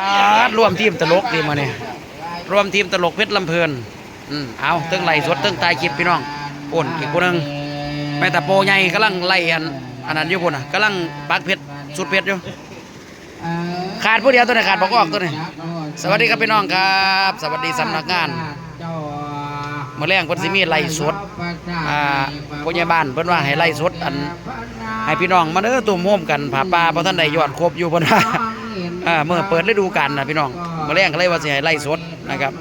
อ่ารวมทีมตลกดีมาเนี่ยรวมทีมตลกเพชรลำเพลินอืมเอาเติ้งไหลสดเติ้งตายคลิปพี่น้องโอนอีกคนหนึงแม่แต่โปใหญ่กำลังไล่อันอันนั้นอยู่พุ่นน่ะกำลังปักเพชรสุดเพชรอยู่ขาดผู้เดียวตัวไหนขาดบอกออกตัวไหนสวัสดีครับพี่น้องครับ สวัสดีสำนักงานเมื่อแรงเพิ่นสิมีไล่สดอ่าผู้ใหญ่บ้านเพิ่นว่าให้ไล่สดอันให้พี่น้องมาเด้อตุ่มโฮมกันผ่าป่าเพราะท่านได้ยอดครบอยู่เพิ่นว่า อ่าเมื่อเปิดฤดูกาลนะพี่น้องมื่อแรงก็เลยว่าสิให้ไล่สดนะครับ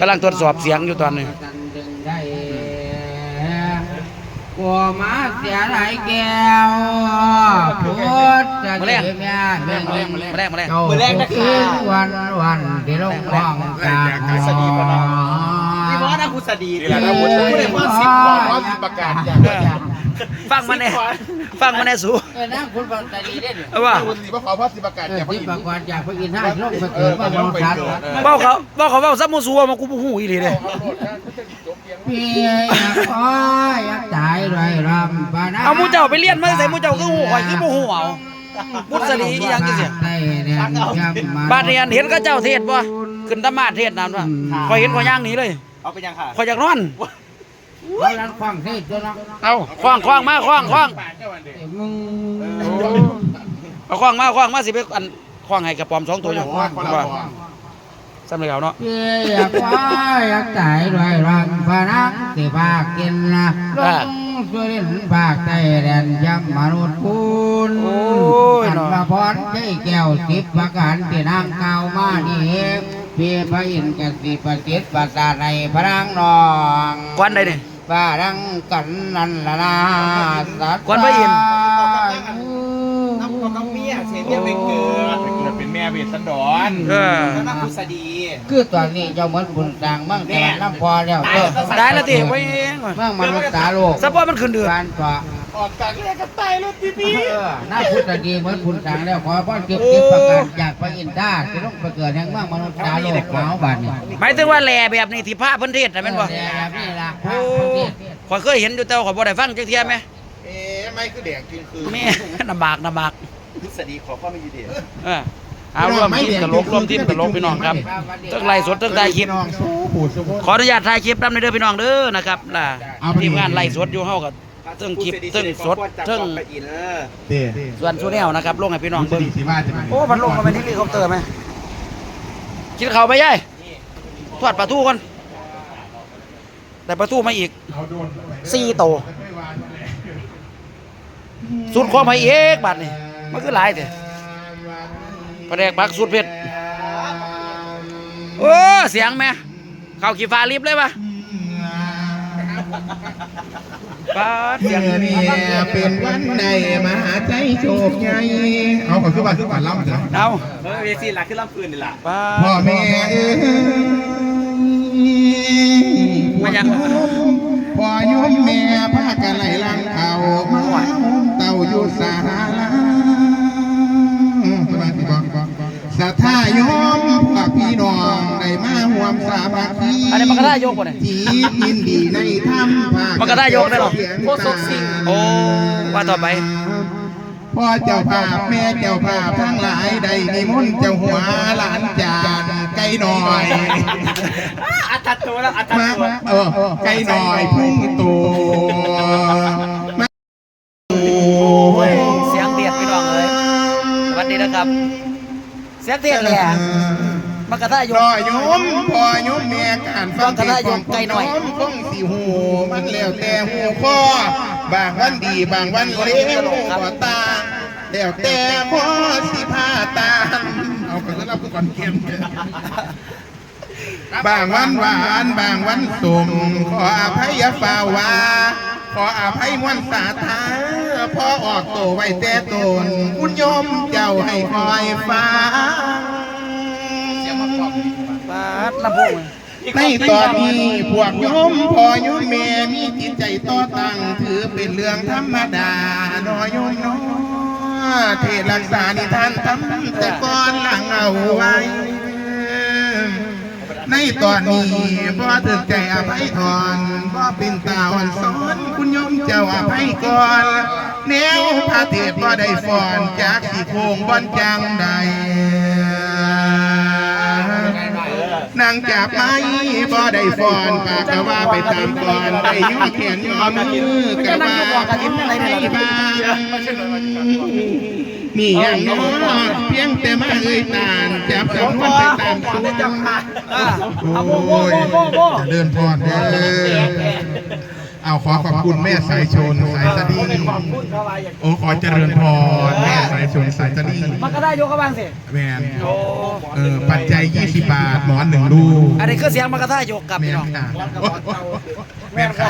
กำลังตรวจสอบเสียงอยู่ตอนนี้กลัวมาเสียหลายแก้วพุทธจะมาแรงเก็บยาเรื่องมาแรงมาแรงมาแรงมือแรกนะครับวันวันที่ลงคลองกลางนี่ว่านะคุณสดีนี่แหละนะคุณสดีว่าสิบว่าว่าสิบประกาศอย่างเออ ฟังมาแน่ฟังมาแน่สู เออนั่งคุณฟังใจดีเด่นเอาว่าคุณสดีว่าขอพระสิบประกาศเอออย่างพระที่อินทปากร์วาจากพระอินทร์ห้าลงมาเกิดว่ามนุษย์ชาติเว้าเขาเว้าเขาเว้าซับมูซัวมากูบ่ฮู้อีหลีเด้พี่อยากขออยากตายด้วยรำปานะเอาหมูเจ้าไปเรียนมาใส่หมูเจ้าคือหูข่อยคือบ่หูเอามุสลีอีหยังจังซี่บาดเรียนเห็นเขาเจ้าเทศบ่ขึ้นธรรมาสเทศนั่นว่าข่อยเห็นข่อยย่างหนีเลย เอาไปยังค่ะข่อยอยากนอน เขาลังฟังเทศตัวละเอาคว้างคว้างมาคว้างคว้างมึงเอาคว้างมาคว้างมาสิไปอันคว้างให้กระป๋อมสองตัวอยู่ว่าคนละว่าบอกสำเร็จแล้วเนาะพี่อยากขออยากตายด้วยรำปานะที่ภาคกินนะลงสุรินทร์ภาคใต้แดนยำมนุษย์คุณอันมาพรใจแก้วสิบประการที่นางเก่ามานี่พี่พระอินทร์กสิประสิทธิ์ประสาทในพระนางนองกวนได้นี่ ป้าดังกันนั่นละนาสัตว์กวนพระอินทร์ น้ำของน้องเมียเสียเมียไปเกิดไปเกิดเป็นแม่เวสสันดรเออ แล้วนะคุณสดี คือตอนนี้เจ้าเหมือนบุญต่างมั่งแต่น้ำพอแล้วเออได้แล้วติไว้เองว่ะมั่งมนุษย์ตาโลกสะพอมันขึ้นเดือด การต่อ ออกจากแรกก็ตายรถทีนี้เออหน้าพุทธดีเหมือนบุญต่างแล้วขอพ่อเก็บเก็บประกาศจากพระอินทร์ได้จะต้องไปเกิดแห่งเมืองมนุษย์ตาโลกหนาวบาดนี้หมายถึงว่าแลแบบนี้ที่พระเพิ่นเทศน่ะแม่นบ่เออแบบนี่ล่ะพระโอ้พุทธข่อยเคยเห็นอยู่แต่ว่าข่อยบ่ได้ฟังจักเที่ยแม่เอ๊ะไม่คือแดงจริงคือแม่ลำบากลำบากคุณสดีขอความไม่ยืดเดียวเออเอารวมทีมตลกรวมทีมตลกพี่น้องครับทั้งไล่สดทั้งถ่ายคลิปขออนุญาตถ่ายคลิปนำในเด้อพี่น้องเด้อนะครับล่ะทีมงานไล่สดอยู่เฮากับ เทั้งคลิปเทั้งสดเทั้งไปอินเออเต้ส่วนชูแนวนะครับลงให้พี่น้องเบิ่งสีว่าจะมาโอ้พัดลมมาเป็นที่เฮลิคอปเตอร์ไหมกินข้าวไปยายทอดปลาทูก่อนแต่ปลาทูมาอีกเอาโดนสี่โตวสุดความให้เอกบัดนี่มันคือหลายแต่ประแดกปักสุดเผ็ดโอ้เสียงแม่เข้าขี้ฟ้าลิบเลยปะ ปาดเสียงนี่เป็นวันใดมหาใจโชคใหญ่เอาขอคือว่าคือว่าล่ำจ้ะเอาเออเวซีหลักขึ้นลำปืนนี่แหละปาพ่อดแม่เอ้ยมันยังพ่อโยมแม่พากันไหลลังเขามาเต่าอยู่สารา สัทธาโยมพวกพี่น้องได้มาห่วมสามัคคีอันนี้มันก็ได้โยกกว่านี่ที่ยินดีในธรรมภาคมันก็ได้ยกได้หรอโคตรสิ่งโอ้ว่าต่อไปพ่อเจ้าภาพแม่เจ้าภาพทั้งหลายได้นิมนต์เจ้าหัวหลานจานไก่หน่อยอัตตัวแล้วอัตมาตัวเออไก่หน่อยพุ่งตัวมาโอ้ยเสียงเดียดพี่น้องเลยสวัสดีนะครับ เสียงเดียดเลยอะมันก็ได้โยรกอโยมพ่อโยมแม่การฟังก็ได้โยมไก่หน่อยคงสิหูมันแล้วแต่หูพ่อบางวันดีบางวันเลวก็ตามแล้วแต่พ่อสิพาตามเอาไปสำหรับผู้ก่อนเกมบางวันหวานบางวันสุ่มขออภัยอย่าฝ่าวา ขออภัยมวนสาธาพอออกโตวไว้แต่ตนคุณโยมเจ้าให้คอยฟ้าปาดลำโพงในตอนนี้พวกโยมพ่อโยมแม่มีจิตใจต่อตั้งถือเป็นเรื่องธรรมดาน้อยโยมน้อเทศรักษานิทานทำแต่ก่อนหลังเอาไว้ ในตอนนี้พ่อถึกใจอภัยทอนพ่อเป็นตาอ่อนสอนคุณยมเจ้าอภัยก่อนแนวพระเทศพ่อได้ฟอนจากสีโคงบอนจังใด นางจับไม้บ่ได้ฟอนปากกะว่าไปตามก่อนได้ย่อแขนย่อมือกะว่าให้บางมีอย่างน้อเพียงแต่มาเอ่ยตานจับจำนวนไปตามส่วนอ่าโอ้ยจะเดินพรเด้อ เอาขอขอบคุณแม่สายชนสายสะดิ้งโอ้ขอเจริญพรแม่สายชนสายสะดิ้งมันก็ได้ยกกระบังสิแมนโอ้เออปัจจัย20บาทหมอนหนึ่งลูกอันนี้คือเสียงมันก็ได้ยกกับแมพี่นน้องค่ะแมนค่ะ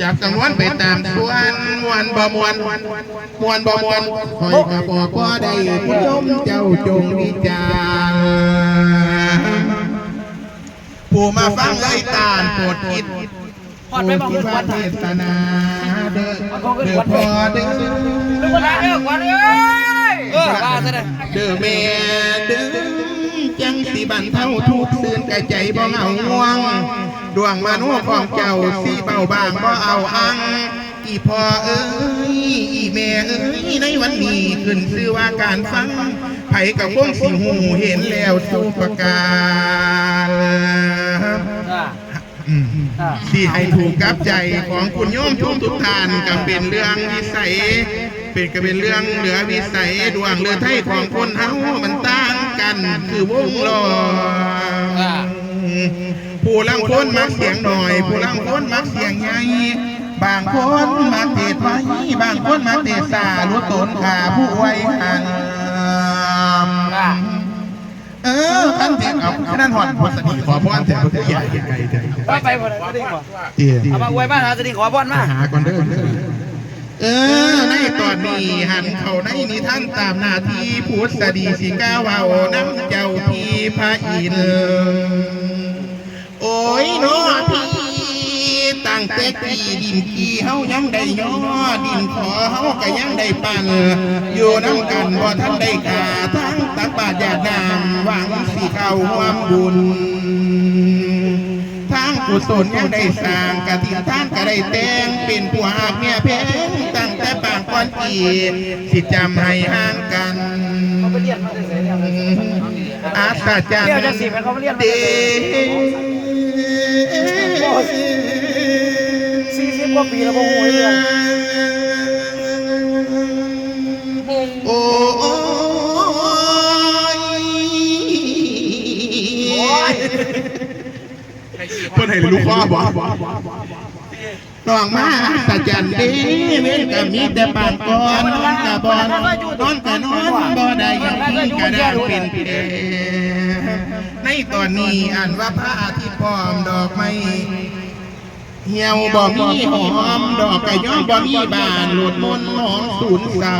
จากจำนวนไปตามส่วนมวนบ่มวนมวนบ่มวนคอยมาบอกว่าได้ผู้ชมเจ้าจงวิจารณ์ผู้มาฟังเอ้ยตาลโปรดคิด พอดไปบอกเงินว่าวันเทถ่ายศนาเด้อเด้อพอเด้อนึกว่าได้เด้อวันเอ้ยเออว่าซะเด้อเด้อแม่เด้อจังสิบันเท่าทุกซื่นกะใจบ่เหงาง่วง ดวงมนุษย์ของเจ้าสิเบาบางบ่เอาอังอีพ่อเอ้ยอีแม่เอ้ยในวันนี้ขึ้นชื่อว่าการฟังไผกับคงสิหูเห็นแล้วสุประการ ที่ให้ถูกกับใจของคุณโยมทุกทุกท่านก็เป็นเรื่องวิสัย เป็นก็เป็นเรื่องเหลือวิสัยดวงเรือไทยของคนเฮามันต่างกันคือวงล้อผู้ลังคนมักเสียงหน่อย ผู้ลังคนมักเสียงใหญ่บางคนมักเตดไว้บางคนมักเตดสาลุตนขาผู้ไว้ห่าง เออขั้นเทศเอาขนาดหอดพสดีขอพรแต่พระใหญ่ไกลแต่ว่าไปบ่ได้ก็ได้บ่เตี้ยเอามาอวยบ้านหาสิขอพรมาหาก่อนเด้อเออ ในตอนนี้หันเขาในนิท่านตามหน้าที่พูดสดีสิก้าวาวน้ำเจ้าพี่พระอินทร์โอ้ยน้อพี่ตั้งแต่กี่ดินกี่เฮายังได้ย่อดินขอเฮาก็ยังได้ปั่นอยู่น้ำกันบ่ท่านได้ขา ทั้งตักบาตรญาตินามหวังสิเข้าร่วมบุญทางกุศลยังได้สร้างกะทินท่านก็ได้แต่งเป็นผัวหากเมียเพงตั้งแต่ปางก่อนปีสิจำให้ห่างกันไปเรียนมาได้ไสเนี่ยอาสาจันเรียนจังสิแม่นเขามาเรียนมาเด40กว่าปีแล้วบ่ฮู้เรื่องโนลูกพ่อบ่น้องมาสะจันด้เว้นก็มีแต่ปานก่อนนอนกะบ่นอนกะนอนบ่ได้ยังที่กระด้างเป็นแผลในตอนนี้อ่านว่าพระอาทิตย์พร้อมดอกไม้เหี่ยวบ่มีหอมดอกกะย้อมบ่มีบานหลุดมนหอมสูญเศร้า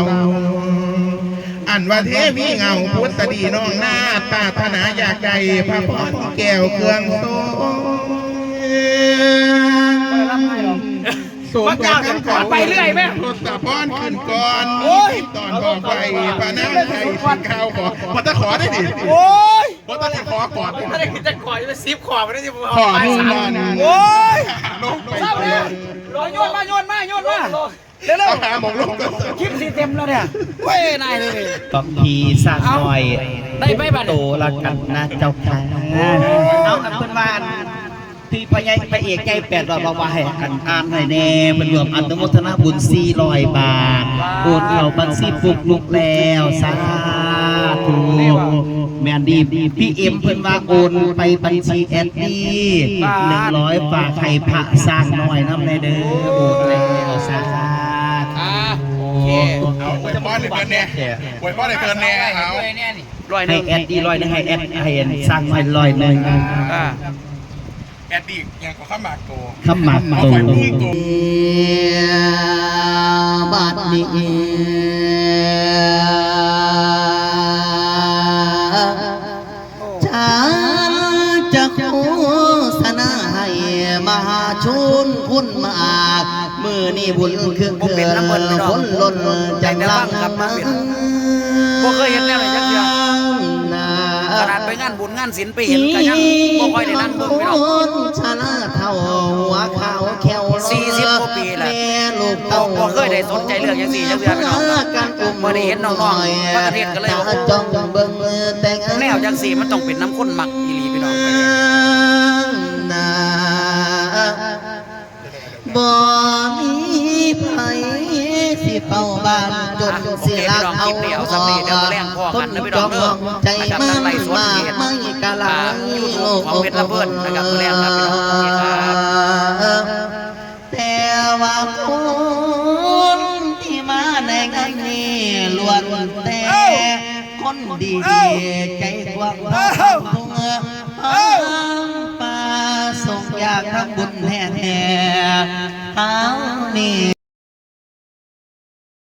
อันว่าเทวีเงาพุทธดีน้องหน้าฏปาถนาอยากได้พระพรแก้วเครื่องโต ซสมกับกันก่อนไปเรื่อยแม่รถสะพอนขึ้นก่อนโอ้ยตอนบอกไปพระนางไทยสิข้าวขอพอตะขอได้ดิโอ้ยพอตะขอก่อนถ้าได้จะขอจะซิปขอไม่ได้จะขอนู่นนั่นโอ้ยลงไปเศร้าเลยรอโยนมาโยนมาโยนมาเร็วเอาหาหมองลงก็ๆคลิปสีเต็มแล้วเนี่ยเว้ยนายเลยก็พีสร้างหน่อยได้ไปบัดโตละกันนะเจ้าค่ะเอาอันเป็นว่า อันที่พระใหญ่พระเอกใหญ่แปดร้อยบอกว่าให้อันอ่านให้แน่เป็นรวมอันตโมทนาบุญสี่ร้อยบาทโอนเข้าบัญชีปุกลุกแล้วสาธุแมนดีพี่เอ็มเพิ่นว่าโอนไปบัญชีแอดดีหนึ่งร้อยฝากให้พระสร้างหน่อยน้ำในเด้อโอนแล้วสาธุอ่าโอเคเอาไว้พ่อได้เกินแน่ไว้พ่อได้เกินแน่เอาร้อยหให้นึ่งแอดดีร้อยหนึงให้แอดให้สร้างหน่อยร้อยหนึ่งอ่า แอดดี้ยังก็ข้ามหมากโตขมับเอาตูไฟพุ่งโตบัดนี้ฉันจะโฆษณาให้มหาชนคุณมากมือนี่บุญคือเกินคนล้นจังลังบ่เคยเห็นแนวไหนจักเดียว ขนาดไปงานบุญงานศิลป์ไปเห็นก็ยังบ่ค่อยได้นั่งเบิ่งพี่น้องชาลาเท่าหัวขาวแควสี่สิบกว่าปีแล้วม่ลูกเราบ่เคยได้สนใจเรื่องอย่างนี้จักเทื่อพี่น้องกันอุ้มบ่ได้เห็นน้องๆว่าประเทศก็เลยจ้องเบิ่งแต่งแนวจังจังสี่มันต้องเป็นน้ำข้นหมักอีหลีพี่น้องนาบ่มีไผสิ เฝ้าบ้านจนสิรักเอาคนจองมองใจมันมากไม่กะลาโลกแต่ว่าคนที่มาในงานนี้ล้วนแต่คนดีๆใจกว้างทุ่งป่าส่งอยากทำบุญแห่ๆเอานี่